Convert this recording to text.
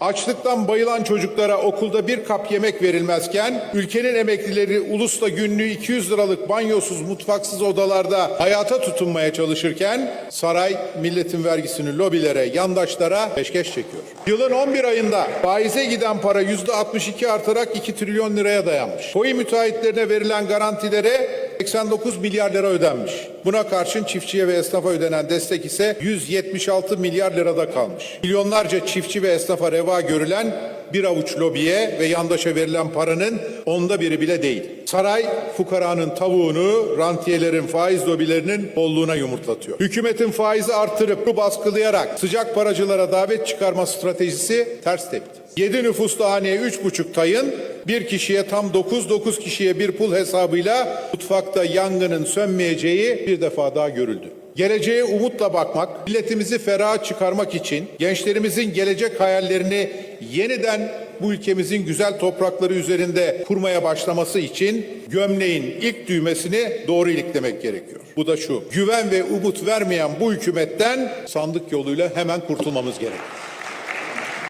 Açlıktan bayılan çocuklara okulda bir kap yemek verilmezken, ülkenin emeklileri ulusta günlüğü 200 liralık banyosuz, mutfaksız odalarda hayata tutunmaya çalışırken, saray milletin vergisini lobilere, yandaşlara peşkeş çekiyor. Yılın 11 ayında faize giden para %62 artarak 2 trilyon liraya dayanmış. Koyu müteahhitlerine verilen garantilere 89 milyar lira ödenmiş. Buna karşın çiftçiye ve esnafa ödenen destek ise 176 milyar lirada kalmış. Milyonlarca çiftçi ve esnafa reva görülen bir avuç lobiye ve yandaşa verilen paranın onda biri bile değil. Saray fukaranın tavuğunu rantiyelerin faiz lobilerinin bolluğuna yumurtlatıyor. Hükümetin faizi artırıp bu baskılayarak sıcak paracılara davet çıkarma stratejisi ters tepti. 7 nüfuslu haneye 3,5 tayın, bir kişiye tam 9, 9 kişiye bir pul hesabıyla mutfakta yangının sönmeyeceği bir defa daha görüldü. Geleceğe umutla bakmak, milletimizi feraha çıkarmak için gençlerimizin gelecek hayallerini yeniden bu ülkemizin güzel toprakları üzerinde kurmaya başlaması için gömleğin ilk düğmesini doğru iliklemek gerekiyor. Bu da şu, güven ve umut vermeyen bu hükümetten sandık yoluyla hemen kurtulmamız gerekiyor.